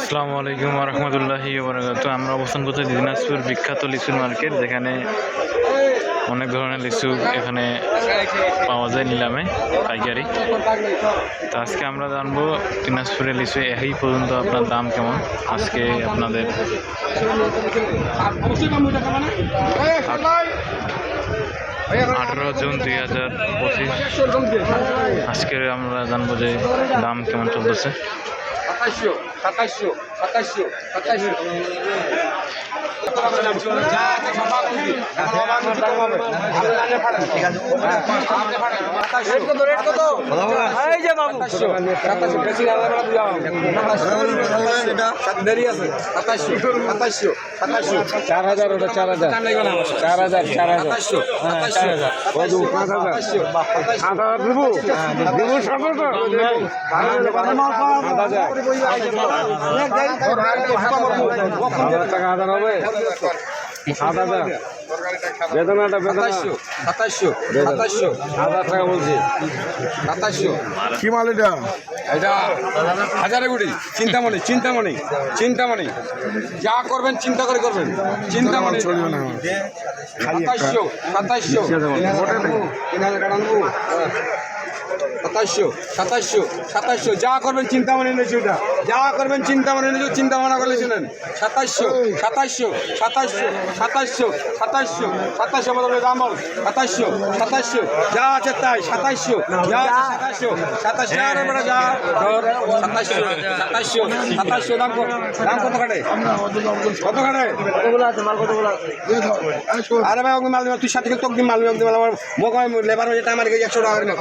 আসসালামু আলাইকুম রহমতুল্লাহি আমরা অবস্থান করছি দিনাজপুর বিখ্যাত লিচুর মার্কেট, যেখানে অনেক ধরনের লিচু এখানে পাওয়া যায় নিলামে, পাইকারি। তো আজকে আমরা জানব দিনাজপুরের লিচু এই পর্যন্ত আপনার দাম কেমন? আজকে আপনাদের আঠারো জুন দুই হাজার পঁচিশ। আজকে আমরা জানব যে দাম কেমন চলতেছে। সাতাশশো সাতাশশো সাতাশশো সাতাশশো। চার হাজার ওটা চার হাজার চার হাজার চার হাজার চার হাজার পাঁচ হাজার পাঁচ হাজার দেবো দেবো টাকা হাজার হবে। সাত হাজার। বেতনাটা বেতনা সাতাশশো সাতাশশো হাজার টাকা বলছি। সাতাশশো। কি মাল এটা? এটা হাজারে গুড়ি চিন্তামণি চিন্তামণি চিন্তামণি। যা করবেন চিন্তা করে করবেন। চিন্তামণি। চলবে না। সাতাশশো সাতাশশো সাতাশশো সাতাশশো। যা করবেন চিন্তামণি এনেছি ওটা যা করবেন চিন্তামণি এনেছি চিন্তা ভাবনা করলে শুনেন। সাতাশশো সাতাশশো সাতাশশো সাতাশশো সাতাশশো সাতাশশো আমাদের দাম বল সাতাশশো সাতাশশো যা আছে তাই সাতাশশো যা আছে সাতাশশো সাতাশশো। বেটা যা ধর সাতাশশো সাতাশশো সাতাশশো দাম দাম কত কাটে কত কাটে আরে ভাই ওকে মাল তুই সাথে তোকে মাল দিবা, ওকে মাল আমার মোক লেবার হয়ে যেটা আমার একশো টাকা নাও।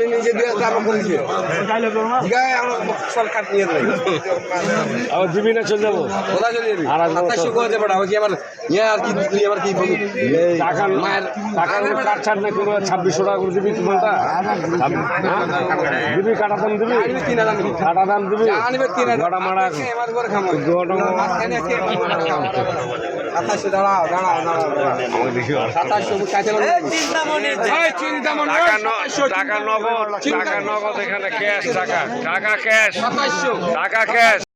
বিঘা নিজে দিয়ে আসলে আমার করে দিবে বিঘায় সরকার নিয়ে দেবে আবার দিবি না চলে যাব? কোথায় চলে যাবি? আর সাতাশশো করে দেবে না ওই আমার ইয়ে আর কি তুই আবার কি বলবি? টাকা মায়ের টাকা কাট ছাড় না কোনো ছাব্বিশশো টাকা করে দিবি তোমারটা? দিবি কাটা দাম দিবি? তিন হাজার কাটা দাম দিবি? আনবে তিন হাজার। গোটা মারা গোটা মারা দাঁড়াও দাঁড়াও টাকা নগদ টাকা নগদ এখানে ক্যাশ টাকা টাকা ক্যাশ সাতাশশো টাকা ক্যাশ